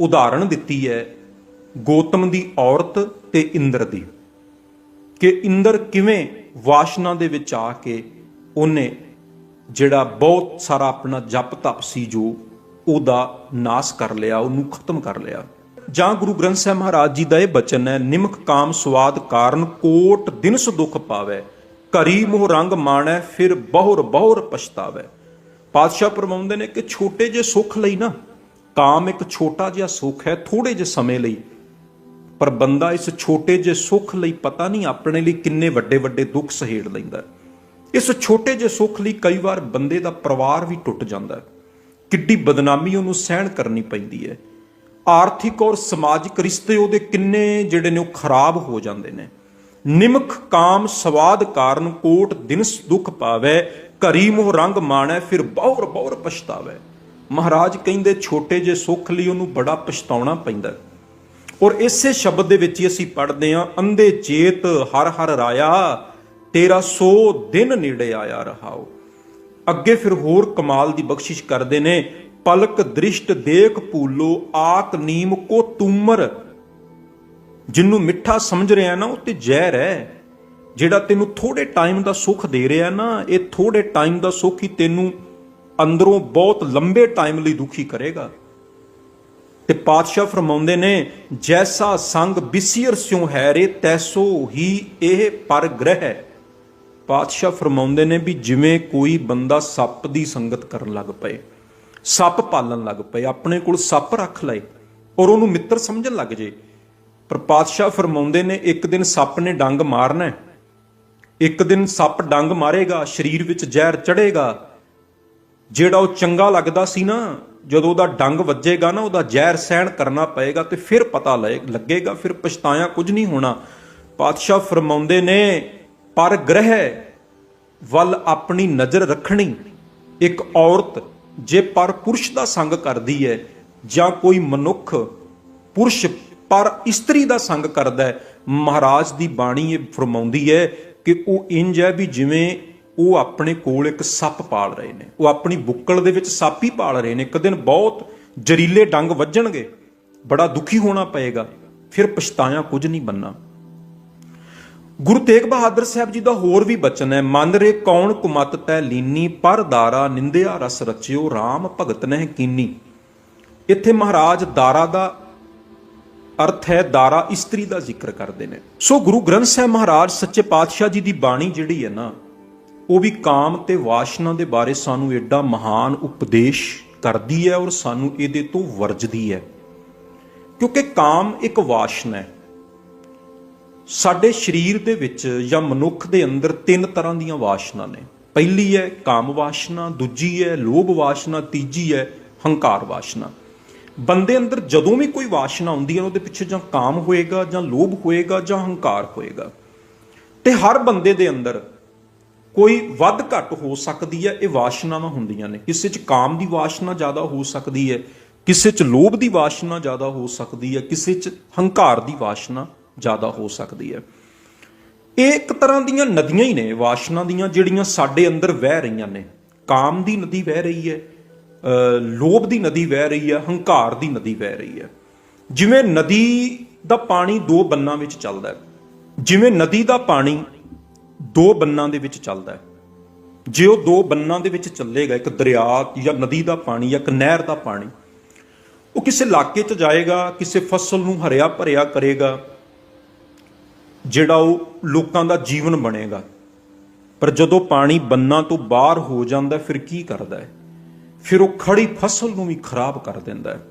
ਉਦਾਹਰਣ ਦਿੱਤੀ ਹੈ, ਗੋਤਮ ਦੀ ਔਰਤ ਤੇ ਇੰਦਰ ਦੀ। ਕਿ ਇੰਦਰ ਕਿਵੇਂ ਵਾਸ਼ਨਾ ਦੇ ਵਿੱਚ ਆ ਕੇ ਉਹਨੇ ਜਿਹੜਾ ਬਹੁਤ ਸਾਰਾ ਆਪਣਾ ਜਪ ਤਪ ਸੀ ਜੋ, ਉਹਦਾ ਨਾਸ ਕਰ ਲਿਆ, ਉਹਨੂੰ ਖਤਮ ਕਰ ਲਿਆ। ਜਾਂ ਗੁਰੂ ਗ੍ਰੰਥ ਸਾਹਿਬ ਮਹਾਰਾਜ ਜੀ ਦਾ ਇਹ ਬਚਨ ਹੈ, ਨਿਮਕ ਕਾਮ ਸਵਾਦ ਕਾਰਨ ਕੋਟ ਦਿਨ ਸੁ ਦੁਖ ਪਾਵੇ। ਘਰੀ ਮੋਹ ਰੰਗ ਮਾਣੈ, ਫਿਰ ਬਹੁਰ ਬਹੁਰ ਪਛਤਾਵੇ। ਪਾਤਸ਼ਾਹ ਫਰਮਾਉਂਦੇ ਨੇ ਕਿ ਛੋਟੇ ਜਿਹੇ ਸੁੱਖ ਲਈ ਨਾ, ਕਾਮ ਇੱਕ ਛੋਟਾ ਜਿਹਾ ਸੁੱਖ ਹੈ ਥੋੜੇ ਜਿਹੇ ਸਮੇਂ ਲਈ। ਪਰ ਬੰਦਾ ਇਸ ਛੋਟੇ ਜਿਹੇ ਸੁੱਖ ਲਈ ਪਤਾ ਨਹੀਂ ਆਪਣੇ ਲਈ ਕਿੰਨੇ ਵੱਡੇ ਵੱਡੇ ਦੁੱਖ ਸਹੇੜ ਲੈਂਦਾ ਇਸ ਛੋਟੇ ਜਿਹੇ ਸੁੱਖ ਲਈ ਕਈ ਵਾਰ ਬੰਦੇ ਦਾ ਪਰਿਵਾਰ ਵੀ ਟੁੱਟ ਜਾਂਦਾ ਕਿੱਡੀ ਬਦਨਾਮੀ ਉਹਨੂੰ ਸਹਿਣ ਕਰਨੀ ਪੈਂਦੀ ਹੈ। ਆਰਥਿਕ ਔਰ ਸਮਾਜਿਕ ਰਿਸ਼ਤੇ ਉਹਦੇ ਕਿੰਨੇ ਜਿਹੜੇ ਨੇ ਉਹ ਖਰਾਬ ਹੋ ਜਾਂਦੇ ਨੇ। ਨਿਮਖ ਕਾਮ ਸਵਾਦ ਕਾਰਨ ਕੋਟ ਦਿਨਸ ਦੁਖ ਪਾਵੇ, ਘਰੀ ਮੋਹ ਰੰਗ ਮਾਣੈ, ਫਿਰ ਬਹੁਰ ਬਹੁਰ ਪਛਤਾਵੇ। ਮਹਾਰਾਜ ਕਹਿੰਦੇ, ਛੋਟੇ ਜਿਹੇ ਸੁੱਖ ਲਈ ਉਹਨੂੰ ਬੜਾ ਪਛਤਾਉਣਾ ਪੈਂਦਾ ਔਰ ਇਸੇ ਸ਼ਬਦ ਦੇ ਵਿੱਚ ਹੀ ਅਸੀਂ ਪੜ੍ਹਦੇ ਹਾਂ, ਅੰਧੇ ਚੇਤ ਹਰ ਹਰ ਰਾਇਆ, ਤੇਰਾ ਸੋ ਦਿਨ ਨੇੜੇ ਆਇਆ ਰਹਾਓ। ਅੱਗੇ ਫਿਰ ਹੋਰ ਕਮਾਲ ਦੀ ਬਖਸ਼ਿਸ਼ ਕਰਦੇ ਨੇ, ਪਲਕ ਦ੍ਰਿਸ਼ਟ ਦੇਖ ਭੂਲੋ ਆਕ ਨੀਮ ਕੋ ਤੁਮਰ ਜਿੰਨੂੰ ਮਿੱਠਾ ਸਮਝ ਰਿਹਾ ਨਾ, ਉਹ ਤੇ ਜ਼ਹਿਰ ਹੈ। ਜਿਹੜਾ ਤੈਨੂੰ ਥੋੜੇ ਟਾਈਮ ਦਾ ਸੁੱਖ ਦੇ ਰਿਹਾ ਨਾ, ਇਹ ਥੋੜੇ ਟਾਈਮ ਦਾ ਸੁੱਖ ਹੀ ਤੈਨੂੰ ਅੰਦਰੋਂ ਬਹੁਤ ਲੰਬੇ ਟਾਈਮ ਲਈ ਦੁਖੀ ਕਰੇਗਾ। ਤੇ ਪਾਤਸ਼ਾਹ ਫਰਮਾਉਂਦੇ ਨੇ, ਜੈਸਾ ਸੰਗ ਬਿਸਿਰ ਸਿਉ ਹੈ ਰੇ, ਤੈਸੋ ਹੀ ਇਹ ਪਰ ਗ੍ਰਹਿ ਪਾਤਸ਼ਾਹ ਫਰਮਾਉਂਦੇ ਨੇ ਵੀ ਜਿਵੇਂ ਕੋਈ ਬੰਦਾ ਸੱਪ ਦੀ ਸੰਗਤ ਕਰਨ ਲੱਗ ਪਏ, ਸੱਪ ਪਾਲਣ ਲੱਗ ਪਏ, ਆਪਣੇ ਕੋਲ ਸੱਪ ਰੱਖ ਲਏ, ਔਰ ਉਹਨੂੰ ਮਿੱਤਰ ਸਮਝਣ ਲੱਗ ਜੇ ਪਰ ਪਾਤਸ਼ਾਹ ਫਰਮਾਉਂਦੇ ਨੇ, ਇੱਕ ਦਿਨ ਸੱਪ ਨੇ ਡੰਗ ਮਾਰਨਾ। ਇੱਕ ਦਿਨ ਸੱਪ ਡੰਗ ਮਾਰੇਗਾ, ਸਰੀਰ ਵਿੱਚ ਜ਼ਹਿਰ ਚੜੇਗਾ ਜਿਹੜਾ ਉਹ ਚੰਗਾ ਲੱਗਦਾ ਸੀ ਨਾ, ਜਦੋਂ ਉਹਦਾ ਡੰਗ ਵੱਜੇਗਾ ਨਾ, ਉਹਦਾ ਜ਼ਹਿਰ ਸਹਿਣ ਕਰਨਾ ਪਏਗਾ ਤੇ ਫਿਰ ਪਤਾ ਲਏ- ਲੱਗੇਗਾ, ਫਿਰ ਪਛਤਾਇਆ ਕੁਝ ਨਹੀਂ ਹੋਣਾ। ਪਾਤਸ਼ਾਹ ਫਰਮਾਉਂਦੇ ਨੇ, ਪਰ ਗ੍ਰਹਿ ਵੱਲ ਆਪਣੀ ਨਜ਼ਰ ਰੱਖਣੀ ਇੱਕ ਔਰਤ, ਜੇ ਪਰ ਪੁਰਸ਼ ਦਾ ਸੰਗ ਕਰਦੀ ਹੈ ਜਾਂ ਕੋਈ ਮਨੁੱਖ ਪੁਰਸ਼ ਪਰ ਇਸਤਰੀ ਦਾ ਸੰਗ ਕਰਦਾ ਹੈ। ਮਹਾਰਾਜ ਦੀ ਬਾਣੀ ਇਹ ਫਰਮਾਉਂਦੀ ਹੈ ਕਿ ਉਹ ਇੰਜ ਹੈ ਵੀ ਜਿਵੇਂ ਉਹ ਆਪਣੇ ਕੋਲ ਇੱਕ ਸੱਪ ਪਾਲ ਰਹੇ ਨੇ। ਉਹ ਆਪਣੀ ਬੁੱਕਲ ਦੇ ਵਿੱਚ ਸੱਪ ਹੀ ਪਾਲ ਰਹੇ ਨੇ। ਇੱਕ ਦਿਨ ਬਹੁਤ ਜ਼ਰੀਲੇ ਡੰਗ ਵੱਜਣਗੇ, ਬੜਾ ਦੁਖੀ ਹੋਣਾ ਪਏਗਾ, ਫਿਰ ਪਛਤਾਇਆ ਕੁਝ ਨਹੀਂ ਬੰਨਾ। ਗੁਰੂ ਤੇਗ ਬਹਾਦਰ ਸਾਹਿਬ ਜੀ ਦਾ ਹੋਰ ਵੀ ਬਚਨ ਹੈ, ਮਨ ਰੇ ਕੌਣ ਕੁਮਤ ਤੈ ਲੀਨੀ, ਪਰ ਦਾਰਾ ਨਿੰਦਿਆ ਰਸ ਰਚਿਓ RAM ਭਗਤ ਨਹਿ ਕੀਨੀ। ਇੱਥੇ ਮਹਾਰਾਜ ਦਾਰਾ ਦਾ ਅਰਥ ਹੈ ਦਾਰਾ ਇਸਤਰੀ ਦਾ ਜ਼ਿਕਰ ਕਰਦੇ ਨੇ। ਸੋ ਗੁਰੂ ਗ੍ਰੰਥ ਸਾਹਿਬ ਮਹਾਰਾਜ ਸੱਚੇ ਪਾਤਸ਼ਾਹ ਜੀ ਦੀ ਬਾਣੀ ਜਿਹੜੀ ਹੈ ਨਾ, ਉਹ ਵੀ ਕਾਮ ਤੇ ਵਾਸ਼ਨਾ ਦੇ ਬਾਰੇ ਸਾਨੂੰ ਐਡਾ ਮਹਾਨ ਉਪਦੇਸ਼ ਕਰਦੀ ਹੈ ਔਰ ਸਾਨੂੰ ਇਹਦੇ ਤੋਂ ਵਰਜਦੀ ਹੈ। ਕਿਉਂਕਿ ਕਾਮ ਇੱਕ ਵਾਸ਼ਨਾ ਹੈ। ਸਾਡੇ ਸਰੀਰ ਦੇ ਵਿੱਚ ਜਾਂ ਮਨੁੱਖ ਦੇ ਅੰਦਰ ਤਿੰਨ ਤਰ੍ਹਾਂ ਦੀਆਂ ਵਾਸ਼ਨਾ ਨੇ। ਪਹਿਲੀ ਹੈ ਕਾਮ ਵਾਸ਼ਨਾ, ਦੂਜੀ ਹੈ ਲੋਭ ਵਾਸ਼ਨਾ, ਤੀਜੀ ਹੈ ਹੰਕਾਰ ਵਾਸ਼ਨਾ। ਬੰਦੇ ਅੰਦਰ ਜਦੋਂ ਵੀ ਕੋਈ ਵਾਸ਼ਨਾ ਆਉਂਦੀ ਹੈ, ਉਹਦੇ ਪਿੱਛੇ ਜਾਂ ਕਾਮ ਹੋਏਗਾ, ਜਾਂ ਲੋਭ ਹੋਏਗਾ, ਜਾਂ ਹੰਕਾਰ ਹੋਏਗਾ। ਤੇ ਹਰ ਬੰਦੇ ਦੇ ਅੰਦਰ ਕੋਈ ਵੱਧ ਘੱਟ ਹੋ ਸਕਦੀ ਹੈ, ਇਹ ਵਾਸ਼ਨਾਵਾਂ ਹੁੰਦੀਆਂ ਨੇ। ਕਿਸੇ 'ਚ ਕਾਮ ਦੀ ਵਾਸ਼ਨਾ ਜ਼ਿਆਦਾ ਹੋ ਸਕਦੀ ਹੈ, ਕਿਸੇ 'ਚ ਲੋਭ ਦੀ ਵਾਸ਼ਨਾ ਜ਼ਿਆਦਾ ਹੋ ਸਕਦੀ ਹੈ, ਕਿਸੇ 'ਚ ਹੰਕਾਰ ਦੀ ਵਾਸ਼ਨਾ ਜ਼ਿਆਦਾ ਹੋ ਸਕਦੀ ਹੈ। ਇਹ ਇੱਕ ਤਰ੍ਹਾਂ ਦੀਆਂ ਨਦੀਆਂ ਹੀ ਨੇ, ਵਾਸ਼ਨਾ ਦੀਆਂ, ਜਿਹੜੀਆਂ ਸਾਡੇ ਅੰਦਰ ਵਹਿ ਰਹੀਆਂ ਨੇ। ਕਾਮ ਦੀ ਨਦੀ ਵਹਿ ਰਹੀ ਹੈ ਲੋਭ ਦੀ ਨਦੀ ਵਹਿ ਰਹੀ ਹੈ, ਹੰਕਾਰ ਦੀ ਨਦੀ ਵਹਿ ਰਹੀ ਹੈ। ਜਿਵੇਂ ਨਦੀ ਦਾ ਪਾਣੀ ਦੋ ਬੰਨਾਂ ਵਿੱਚ ਚੱਲਦਾ ਹੈ, ਜਿਵੇਂ ਨਦੀ ਦਾ ਪਾਣੀ ਦੋ ਬੰਨਾਂ ਦੇ ਵਿੱਚ ਚੱਲਦਾ ਹੈ। ਜੇ ਉਹ ਦੋ ਬੰਨਾਂ ਦੇ ਵਿੱਚ ਚੱਲੇਗਾ, ਇੱਕ ਦਰਿਆ ਜਾਂ ਨਦੀ ਦਾ ਪਾਣੀ ਜਾਂ ਇੱਕ ਨਹਿਰ ਦਾ ਪਾਣੀ, ਉਹ ਕਿਸੇ ਇਲਾਕੇ 'ਚ ਜਾਏਗਾ, ਕਿਸੇ ਫਸਲ ਨੂੰ ਹਰਿਆ ਭਰਿਆ ਕਰੇਗਾ, ਜਿਹੜਾ ਉਹ ਲੋਕਾਂ ਦਾ ਜੀਵਨ ਬਣੇਗਾ। ਪਰ ਜਦੋਂ ਪਾਣੀ ਬੰਨਾਂ ਤੋਂ ਬਾਹਰ ਹੋ ਜਾਂਦਾ ਫਿਰ ਕੀ ਕਰਦਾ ਹੈ? ਫਿਰ ਉਹ ਖੜੀ ਫਸਲ ਨੂੰ ਵੀ ਖਰਾਬ ਕਰ ਦਿੰਦਾ ਹੈ।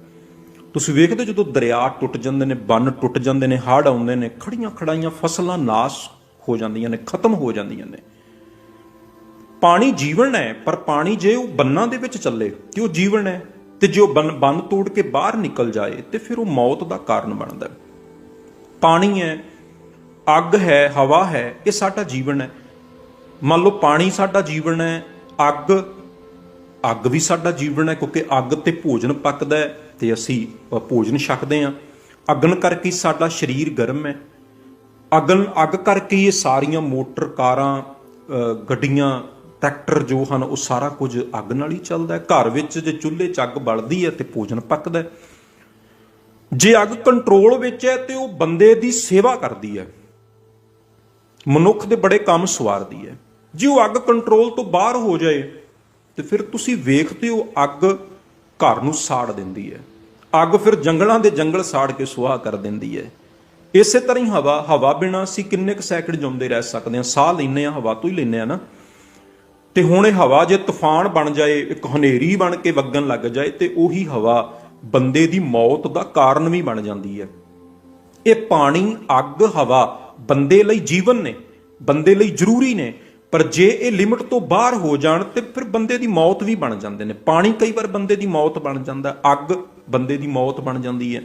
ਤੁਸੀਂ ਵੇਖਦੇ ਹੋ ਜਦੋਂ ਦਰਿਆ ਟੁੱਟ ਜਾਂਦੇ ਨੇ, ਬੰਨ ਟੁੱਟ ਜਾਂਦੇ ਨੇ, ਹੜ੍ਹ ਆਉਂਦੇ ਨੇ ਖੜੀਆਂ ਖੜਾਈਆਂ ਫਸਲਾਂ ਨਾਸ ਹੋ ਜਾਂਦੀਆਂ ਨੇ, ਖਤਮ ਹੋ ਜਾਂਦੀਆਂ ਨੇ। ਪਾਣੀ ਜੀਵਨ ਹੈ, ਪਰ ਪਾਣੀ ਜੇ ਉਹ ਬੰਨਾਂ ਦੇ ਵਿੱਚ ਚੱਲੇ, ਤੇ ਉਹ ਜੀਵਨ ਹੈ, ਤੇ ਜੇ ਉਹ ਬੰਨ ਬੰਨ ਤੋੜ ਕੇ ਬਾਹਰ ਨਿਕਲ ਜਾਏ, ਤੇ ਫਿਰ ਉਹ ਮੌਤ ਦਾ ਕਾਰਨ ਬਣਦਾ ਹੈ। ਪਾਣੀ ਹੈ, ਅੱਗ ਹੈ, ਹਵਾ ਹੈ, ਇਹ ਸਾਡਾ ਜੀਵਨ ਹੈ। ਮੰਨ ਲਓ ਪਾਣੀ ਸਾਡਾ ਜੀਵਨ ਹੈ, ਅੱਗ ਅੱਗ ਵੀ ਸਾਡਾ ਜੀਵਨ ਹੈ, ਕਿਉਂਕਿ ਅੱਗ ਤੇ ਭੋਜਨ ਪੱਕਦਾ ਹੈ ਤੇ ਅਸੀਂ ਭੋਜਨ ਛਕਦੇ ਹਾਂ। ਅਗਨ ਕਰਕੇ ਸਾਡਾ ਸਰੀਰ ਗਰਮ ਹੈ। ਅਗਨ ਅੱਗ ਕਰਕੇ ਇਹ ਸਾਰੀਆਂ ਮੋਟਰ ਕਾਰਾਂ ਗੱਡੀਆਂ, ਟਰੈਕਟਰ ਜੋ ਹਨ, ਉਹ ਸਾਰਾ ਕੁਝ ਅੱਗ ਨਾਲ ਹੀ ਚੱਲਦਾ ਹੈ। ਘਰ ਵਿੱਚ ਜੇ ਚੁੱਲ੍ਹੇ 'ਚ ਅੱਗ ਬਲਦੀ ਹੈ ਤੇ ਭੋਜਨ ਪੱਕਦਾ ਹੈ। ਜੇ ਅੱਗ ਕੰਟਰੋਲ ਵਿੱਚ ਹੈ ਤੇ ਉਹ ਬੰਦੇ ਦੀ ਸੇਵਾ ਕਰਦੀ ਹੈ। ਮਨੁੱਖ ਦੇ ਬੜੇ ਕੰਮ ਸਵਾਰਦੀ ਹੈ। ਜੇ ਉਹ ਅੱਗ ਕੰਟਰੋਲ ਤੋਂ ਬਾਹਰ ਹੋ ਜਾਏ ਤੇ ਫਿਰ ਤੁਸੀਂ ਵੇਖਦੇ ਹੋ ਅੱਗ ਘਰ ਨੂੰ ਸਾੜ ਦਿੰਦੀ ਹੈ। ਅੱਗ ਫਿਰ ਜੰਗਲਾਂ ਦੇ ਜੰਗਲ ਸਾੜ ਕੇ ਸੁਆਹ ਕਰ ਦਿੰਦੀ ਹੈ। ਇਸੇ ਤਰ੍ਹਾਂ ਹੀ ਹਵਾ ਹਵਾ ਬਿਨਾਂ ਅਸੀਂ ਕਿੰਨੇ ਕੁ ਸੈਕਿੰਡ ਜਿਉਂਦੇ ਰਹਿ ਸਕਦੇ ਹਾਂ? ਸਾਹ ਲੈਂਦੇ ਹਾਂ, ਹਵਾ ਤੋਂ ਹੀ ਲੈਂਦੇ ਹਾਂ ਨਾ। ਤੇ ਹੁਣ ਇਹ ਹਵਾ ਜੇ ਤੂਫਾਨ ਬਣ ਜਾਏ, ਇੱਕ ਹਨੇਰੀ ਬਣ ਕੇ ਵਗਣ ਲੱਗ ਜਾਏ, ਤੇ ਉਹੀ ਹਵਾ ਬੰਦੇ ਦੀ ਮੌਤ ਦਾ ਕਾਰਨ ਵੀ ਬਣ ਜਾਂਦੀ ਹੈ। ਇਹ ਪਾਣੀ, ਅੱਗ, ਹਵਾ ਬੰਦੇ ਲਈ ਜੀਵਨ ਨੇ, ਬੰਦੇ ਲਈ ਜ਼ਰੂਰੀ ਨੇ। ਪਰ ਜੇ ਇਹ ਲਿਮਟ ਤੋਂ ਬਾਹਰ ਹੋ ਜਾਣ ਤੇ ਫਿਰ ਬੰਦੇ ਦੀ ਮੌਤ ਵੀ ਬਣ ਜਾਂਦੇ ਨੇ। ਪਾਣੀ ਕਈ ਵਾਰ ਬੰਦੇ ਦੀ ਮੌਤ ਬਣ ਜਾਂਦਾ, ਅੱਗ ਬੰਦੇ ਦੀ ਮੌਤ ਬਣ ਜਾਂਦੀ ਹੈ।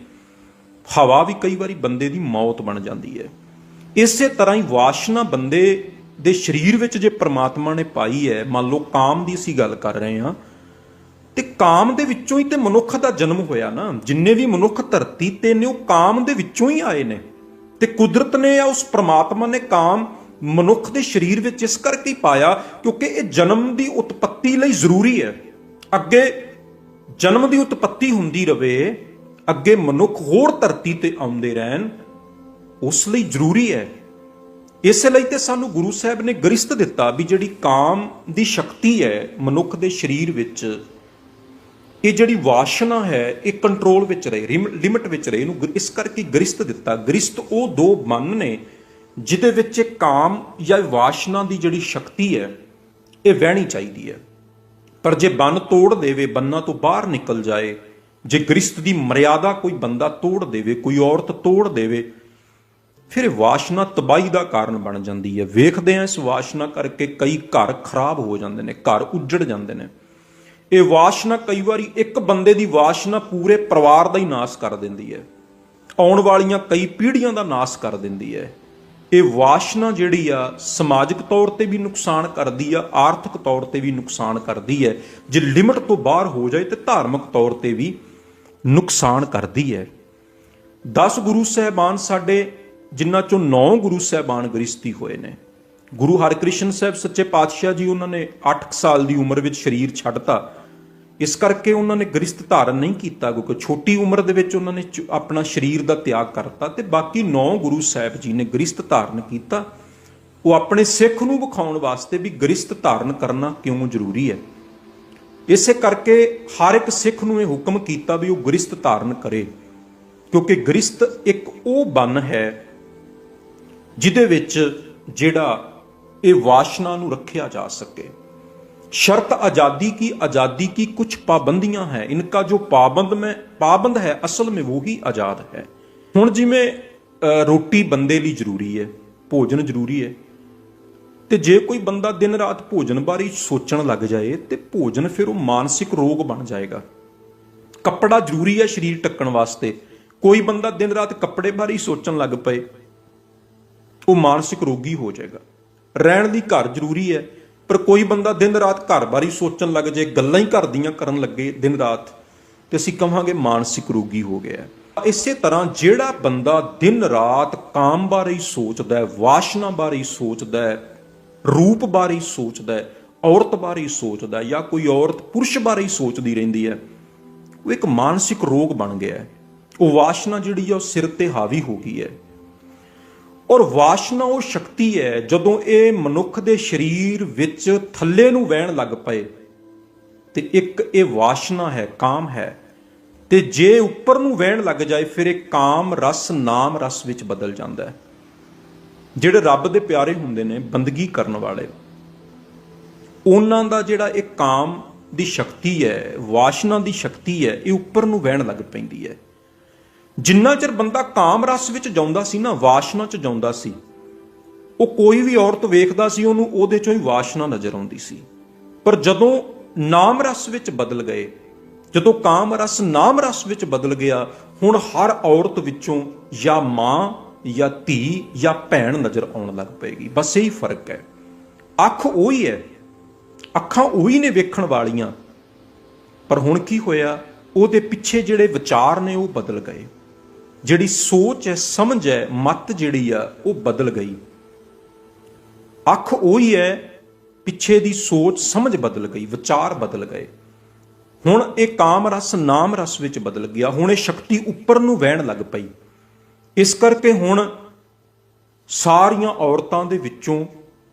ਹਵਾ ਵੀ ਕਈ ਵਾਰੀ ਬੰਦੇ ਦੀ ਮੌਤ ਬਣ ਜਾਂਦੀ ਹੈ। ਇਸੇ ਤਰ੍ਹਾਂ ਹੀ ਵਾਸ਼ਨਾ ਬੰਦੇ ਦੇ ਸਰੀਰ ਵਿੱਚ ਜੇ ਪ੍ਰਮਾਤਮਾ ਨੇ ਪਾਈ ਹੈ, ਮੰਨ ਲਓ ਕਾਮ ਦੀ ਅਸੀਂ ਗੱਲ ਕਰ ਰਹੇ ਹਾਂ, ਤੇ ਕਾਮ ਦੇ ਵਿੱਚੋਂ ਹੀ ਤੇ ਮਨੁੱਖ ਦਾ ਜਨਮ ਹੋਇਆ ਨਾ। ਜਿੰਨੇ ਵੀ ਮਨੁੱਖ ਧਰਤੀ ਤੇ ਨੇ, ਉਹ ਕਾਮ ਦੇ ਵਿੱਚੋਂ ਹੀ ਆਏ ਨੇ। ਤੇ ਕੁਦਰਤ ਨੇ ਜਾਂ ਉਸ ਪ੍ਰਮਾਤਮਾ ਨੇ ਕਾਮ ਮਨੁੱਖ ਦੇ ਸਰੀਰ ਵਿੱਚ ਇਸ ਕਰਕੇ ਪਾਇਆ ਕਿਉਂਕਿ ਇਹ ਜਨਮ ਦੀ ਉਤਪਤੀ ਲਈ ਜ਼ਰੂਰੀ ਹੈ। ਅੱਗੇ ਜਨਮ ਦੀ ਉਤਪਤੀ ਹੁੰਦੀ ਰਵੇ, ਅੱਗੇ ਮਨੁੱਖ ਹੋਰ ਧਰਤੀ ਤੇ ਆਉਂਦੇ ਰਹਿਣ, ਉਸ ਲਈ ਜ਼ਰੂਰੀ ਹੈ। ਇਸ ਲਈ ਤੇ ਸਾਨੂੰ ਗੁਰੂ ਸਾਹਿਬ ਨੇ ਗ੍ਰਿਸ਼ਤ ਦਿੱਤਾ ਵੀ ਜਿਹੜੀ ਕਾਮ ਦੀ ਸ਼ਕਤੀ ਹੈ ਮਨੁੱਖ ਦੇ ਸਰੀਰ ਵਿੱਚ, ਇਹ ਜਿਹੜੀ ਵਾਸ਼ਨਾ ਹੈ, ਇਹ ਕੰਟਰੋਲ ਵਿੱਚ ਰਹੇ ਲਿਮਟ ਵਿੱਚ ਰਹੇ, ਇਹਨੂੰ ਇਸ ਕਰਕੇ ਗ੍ਰਿਸ਼ਤ ਦਿੱਤਾ। ਗ੍ਰਿਸ਼ਤ ਉਹ ਦੋ ਮਨ ਨੇ ਜਿਹਦੇ ਵਿੱਚ ਇਹ ਕਾਮ ਜਾਂ ਇਹ ਵਾਸ਼ਨਾ ਦੀ ਜਿਹੜੀ ਸ਼ਕਤੀ ਹੈ, ਇਹ ਵਹਿਣੀ ਚਾਹੀਦੀ ਹੈ। ਪਰ ਜੇ ਬੰਨ ਤੋੜ ਦੇਵੇ, ਬੰਨਾਂ ਤੋਂ ਬਾਹਰ ਨਿਕਲ ਜਾਏ, ਜੇ ਗ੍ਰਿਸ਼ਤ ਦੀ ਮਰਿਆਦਾ ਕੋਈ ਬੰਦਾ ਤੋੜ ਦੇਵੇ, ਕੋਈ ਔਰਤ ਤੋੜ ਦੇਵੇ, ਫਿਰ ਵਾਸ਼ਨਾ ਤਬਾਹੀ ਦਾ ਕਾਰਨ ਬਣ ਜਾਂਦੀ ਹੈ। ਵੇਖਦੇ ਆ ਇਸ ਵਾਸ਼ਨਾ ਕਰਕੇ ਕਈ ਘਰ ਖਰਾਬ ਹੋ ਜਾਂਦੇ ਨੇ, ਘਰ ਉੱਜੜ ਜਾਂਦੇ ਨੇ। ਇਹ ਵਾਸ਼ਨਾ ਕਈ ਵਾਰੀ ਇੱਕ ਬੰਦੇ ਦੀ ਵਾਸ਼ਨਾ ਪੂਰੇ ਪਰਿਵਾਰ ਦਾ ਹੀ ਨਾਸ਼ ਕਰ ਦਿੰਦੀ ਹੈ। ਆਉਣ ਵਾਲੀਆਂ ਕਈ ਪੀੜ੍ਹੀਆਂ ਦਾ ਨਾਸ਼ ਕਰ ਦਿੰਦੀ ਹੈ। ਇਹ ਵਾਸ਼ਨਾ ਜਿਹੜੀ ਆ ਸਮਾਜਿਕ ਤੌਰ ਤੇ ਵੀ ਨੁਕਸਾਨ ਕਰਦੀ ਆ, ਆਰਥਿਕ ਤੌਰ ਤੇ ਵੀ ਨੁਕਸਾਨ ਕਰਦੀ ਹੈ। ਜੇ ਲਿਮਟ ਤੋਂ ਬਾਹਰ ਹੋ ਜਾਏ ਤੇ ਧਾਰਮਿਕ ਤੌਰ ਤੇ ਵੀ ਨੁਕਸਾਨ ਕਰਦੀ ਹੈ। 10 ਗੁਰੂ ਸਾਹਿਬਾਨ ਸਾਡੇ, ਜਿਨ੍ਹਾਂ ਚੋਂ 9 ਗੁਰੂ ਸਾਹਿਬਾਨ ਗ੍ਰਸਤੀ ਹੋਏ ਨੇ। ਗੁਰੂ ਹਰਕ੍ਰਿਸ਼ਨ ਸਾਹਿਬ ਸੱਚੇ ਪਾਤਸ਼ਾਹ ਜੀ, ਉਹਨਾਂ ਨੇ 8 ਸਾਲ ਦੀ ਉਮਰ ਵਿੱਚ ਸਰੀਰ ਛੱਡਤਾ। ਇਸ ਕਰਕੇ ਉਹਨਾਂ ਨੇ ਗ੍ਰਸਤ ਧਾਰਨ ਨਹੀਂ ਕੀਤਾ, ਕਿਉਂਕਿ ਛੋਟੀ ਉਮਰ ਦੇ ਵਿੱਚ ਉਹਨਾਂ ਨੇ ਚ- ਆਪਣਾ ਸਰੀਰ ਦਾ ਤਿਆਗ ਕਰਤਾ ਤੇ ਬਾਕੀ ਨੌ ਗੁਰੂ ਸਾਹਿਬ ਜੀ ਨੇ ਗ੍ਰਸਤ ਧਾਰਨ ਕੀਤਾ। ਉਹ ਆਪਣੇ ਸਿੱਖ ਨੂੰ ਵਿਖਾਉਣ ਵਾਸਤੇ ਵੀ ਗ੍ਰਸਤ ਧਾਰਨ ਕਰਨਾ ਕਿਉਂ ਜ਼ਰੂਰੀ ਹੈ? ਇਸੇ ਕਰਕੇ ਹਰ ਇੱਕ ਸਿੱਖ ਨੂੰ ਇਹ ਹੁਕਮ ਕੀਤਾ ਵੀ ਉਹ ਗ੍ਰਸਤ ਧਾਰਨ ਕਰੇ, ਕਿਉਂਕਿ ਗ੍ਰਸਤ ਇੱਕ ਉਹ ਬੰਨ ਹੈ ਜਿਹਦੇ ਵਿੱਚ ਜਿਹੜਾ ਇਹ ਵਾਸ਼ਨਾ ਨੂੰ ਰੱਖਿਆ ਜਾ ਸਕੇ। शर्त आजादी की आजादी की कुछ पाबंदियां हैं इनका जो पाबंद में पाबंद है असल में वो ही आजाद है ਹੁਣ ਜਿਵੇਂ ਅ, ਰੋਟੀ ਬੰਦੇ ਲਈ ਜ਼ਰੂਰੀ ਹੈ ਭੋਜਨ ਜ਼ਰੂਰੀ ਹੈ ਤੇ ਜੇ ਕੋਈ ਬੰਦਾ ਦਿਨ ਰਾਤ ਭੋਜਨ ਬਾਰੇ ਹੀ ਸੋਚਣ ਲੱਗ ਜਾਏ ਤੇ ਭੋਜਨ ਫਿਰ ਉਹ ਮਾਨਸਿਕ ਰੋਗ ਬਣ ਜਾਏਗਾ ਕੱਪੜਾ ਜ਼ਰੂਰੀ ਹੈ ਸਰੀਰ ਢੱਕਣ ਵਾਸਤੇ ਕੋਈ ਬੰਦਾ ਦਿਨ ਰਾਤ ਕੱਪੜੇ ਬਾਰੇ ਹੀ ਸੋਚਣ ਲੱਗ ਪਏ ਉਹ ਮਾਨਸਿਕ ਰੋਗੀ ਹੋ ਜਾਏਗਾ ਰਹਿਣ ਦੀ ਘਰ ਜ਼ਰੂਰੀ ਹੈ ਪਰ ਕੋਈ ਬੰਦਾ ਦਿਨ ਰਾਤ ਘਰ ਬਾਰੇ ਸੋਚਣ ਲੱਗ ਜਾਏ ਗੱਲਾਂ ਹੀ ਘਰ ਦੀਆਂ ਕਰਨ ਲੱਗੇ ਦਿਨ ਰਾਤ, ਤੇ ਅਸੀਂ ਕਹਾਂਗੇ ਮਾਨਸਿਕ ਰੋਗੀ ਹੋ ਗਿਆ। ਇਸੇ ਤਰ੍ਹਾਂ ਜਿਹੜਾ ਬੰਦਾ ਦਿਨ ਰਾਤ ਕਾਮ ਬਾਰੇ ਹੀ ਸੋਚਦਾ ਹੈ, ਵਾਸ਼ਨਾ ਬਾਰੇ ਹੀ ਸੋਚਦਾ ਹੈ, ਰੂਪ ਬਾਰੇ ਹੀ ਸੋਚਦਾ ਹੈ, ਔਰਤ ਬਾਰੇ ਹੀ ਸੋਚਦਾ ਹੈ ਜਾਂ ਕੋਈ ਔਰਤ ਪੁਰਸ਼ ਬਾਰੇ ਹੀ ਸੋਚਦੀ ਰਹਿੰਦੀ ਹੈ, ਉਹ ਇੱਕ ਮਾਨਸਿਕ ਰੋਗ ਬਣ ਗਿਆ ਹੈ। ਉਹ ਵਾਸ਼ਨਾ ਜਿਹੜੀ ਹੈ ਉਹ ਸਿਰ ਤੇ ਹਾਵੀ ਹੋ ਗਈ ਹੈ। ਔਰ ਵਾਸ਼ਨਾ ਉਹ ਸ਼ਕਤੀ ਹੈ, ਜਦੋਂ ਇਹ ਮਨੁੱਖ ਦੇ ਸਰੀਰ ਵਿੱਚ ਥੱਲੇ ਨੂੰ ਵਹਿਣ ਲੱਗ ਪਏ, ਤੇ ਇੱਕ ਇਹ ਵਾਸ਼ਨਾ ਹੈ, ਕਾਮ ਹੈ। ਤੇ ਜੇ ਉੱਪਰ ਨੂੰ ਵਹਿਣ ਲੱਗ ਜਾਏ, ਫਿਰ ਇਹ ਕਾਮ ਰਸ, ਨਾਮ ਰਸ ਵਿੱਚ ਬਦਲ ਜਾਂਦਾ ਹੈ। ਜਿਹੜੇ ਰੱਬ ਦੇ ਪਿਆਰੇ ਹੁੰਦੇ ਨੇ, ਬੰਦਗੀ ਕਰਨ ਵਾਲੇ, ਉਹਨਾਂ ਦਾ ਜਿਹੜਾ ਇਹ ਕਾਮ ਦੀ ਸ਼ਕਤੀ ਹੈ, ਵਾਸ਼ਨਾ ਦੀ ਸ਼ਕਤੀ ਹੈ, ਇਹ ਉੱਪਰ ਨੂੰ ਵਹਿਣ ਲੱਗ ਪੈਂਦੀ ਹੈ। ਜਿੰਨਾ ਚਿਰ ਬੰਦਾ ਕਾਮ ਰਸ ਵਿੱਚ ਜਾਂਦਾ ਸੀ ਨਾ, ਵਾਸ਼ਨਾ 'ਚ ਜਾਂਦਾ ਸੀ, ਉਹ ਕੋਈ ਵੀ ਔਰਤ ਵੇਖਦਾ ਸੀ, ਉਹਨੂੰ ਉਹਦੇ ਚੋਂ ਹੀ ਵਾਸ਼ਨਾ ਨਜ਼ਰ ਆਉਂਦੀ ਸੀ। ਪਰ ਜਦੋਂ ਨਾਮ ਰਸ ਵਿੱਚ ਬਦਲ ਗਏ, ਜਦੋਂ ਕਾਮ ਰਸ ਨਾਮ ਰਸ ਵਿੱਚ ਬਦਲ ਗਿਆ, ਹੁਣ ਹਰ ਔਰਤ ਵਿੱਚੋਂ ਜਾਂ ਮਾਂ ਜਾਂ ਧੀ ਜਾਂ ਭੈਣ ਨਜ਼ਰ ਆਉਣ ਲੱਗ ਪਏਗੀ। ਬਸ ਇਹੀ ਫ਼ਰਕ ਹੈ। ਅੱਖ ਉਹੀ ਹੈ। ਅੱਖਾਂ ਉਹੀ ਨੇ ਵੇਖਣ ਵਾਲੀਆਂ। ਪਰ ਹੁਣ ਕੀ ਹੋਇਆ? ਉਹਦੇ ਪਿੱਛੇ ਜਿਹੜੇ ਵਿਚਾਰ ਨੇ ਉਹ ਬਦਲ ਗਏ। ਜਿਹੜੀ ਸੋਚ ਹੈ, ਸਮਝ ਹੈ, ਮਤ ਜਿਹੜੀ ਆ, ਉਹ ਬਦਲ ਗਈ। ਅੱਖ ਉਹੀ ਹੈ, ਪਿੱਛੇ ਦੀ ਸੋਚ, ਸਮਝ ਬਦਲ ਗਈ, ਵਿਚਾਰ ਬਦਲ ਗਏ। ਹੁਣ ਇਹ ਕਾਮ ਰਸ, ਨਾਮ ਰਸ ਵਿੱਚ ਬਦਲ ਗਿਆ। ਹੁਣ ਇਹ ਸ਼ਕਤੀ ਉੱਪਰ ਨੂੰ ਵਹਿਣ ਲੱਗ ਪਈ। ਇਸ ਕਰਕੇ ਹੁਣ ਸਾਰੀਆਂ ਔਰਤਾਂ ਦੇ ਵਿੱਚੋਂ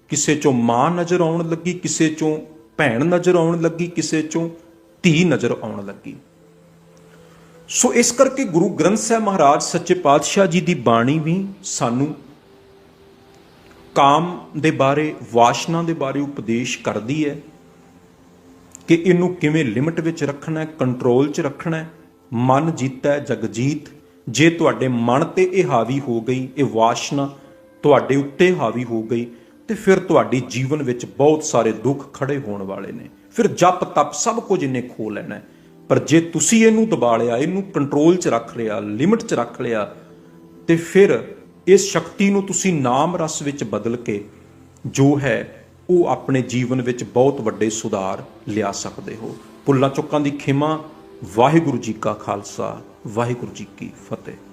ਕਿਸੇ ਚੋਂ ਮਾਂ ਨਜ਼ਰ ਆਉਣ ਲੱਗੀ, ਕਿਸੇ ਚੋਂ ਭੈਣ ਨਜ਼ਰ ਆਉਣ ਲੱਗੀ, ਕਿਸੇ ਚੋਂ ਧੀ ਨਜ਼ਰ ਆਉਣ ਲੱਗੀ। ਸੋ ਇਸ ਕਰਕੇ ਗੁਰੂ ਗ੍ਰੰਥ ਸਾਹਿਬ ਮਹਾਰਾਜ ਸੱਚੇ ਪਾਤਸ਼ਾਹ ਜੀ ਦੀ ਬਾਣੀ ਵੀ ਸਾਨੂੰ ਕਾਮ ਦੇ ਬਾਰੇ, ਵਾਸ਼ਨਾ ਦੇ ਬਾਰੇ ਉਪਦੇਸ਼ ਕਰਦੀ ਹੈ ਕਿ ਇਹਨੂੰ ਕਿਵੇਂ ਲਿਮਟ ਵਿੱਚ ਰੱਖਣਾ ਹੈ ਕੰਟਰੋਲ 'ਚ ਰੱਖਣਾ ਹੈ, ਮਨ ਜੀਤਾ ਹੈ ਜਗ ਜੀਤ ਜੇ ਤੁਹਾਡੇ ਮਨ ਤੇ ਇਹ ਹਾਵੀ ਹੋ ਗਈ, ਇਹ ਵਾਸ਼ਨਾ ਤੁਹਾਡੇ ਉੱਤੇ ਹਾਵੀ ਹੋ ਗਈ, ਤੇ ਫਿਰ ਤੁਹਾਡੀ ਜੀਵਨ ਵਿੱਚ ਬਹੁਤ ਸਾਰੇ ਦੁੱਖ ਖੜੇ ਹੋਣ ਵਾਲੇ ਨੇ ਫਿਰ ਜਪ ਤਪ ਸਭ ਕੁਝ ਇਹਨੇ ਖੋ ਲੈਣਾ ਹੈ। ਪਰ ਜੇ ਤੁਸੀਂ ਇਹਨੂੰ ਦਬਾ ਲਿਆ, ਇਹਨੂੰ ਕੰਟਰੋਲ 'ਚ ਰੱਖ ਲਿਆ ਲਿਮਟ 'ਚ ਰੱਖ ਲਿਆ, ਤੇ ਫਿਰ ਇਸ ਸ਼ਕਤੀ ਨੂੰ ਤੁਸੀਂ ਨਾਮ ਰਸ ਵਿੱਚ ਬਦਲ ਕੇ ਜੋ ਹੈ, ਉਹ ਆਪਣੇ ਜੀਵਨ ਵਿੱਚ ਬਹੁਤ ਵੱਡੇ ਸੁਧਾਰ ਲਿਆ ਸਕਦੇ ਹੋ। ਪੁੱਲਾਂ ਚੁੱਕਾਂ ਦੀ ਖਿਮਾ, ਵਾਹਿਗੁਰੂ ਜੀ ਕਾ ਖਾਲਸਾ, ਵਾਹਿਗੁਰੂ ਜੀ ਕੀ ਫਤਿਹ।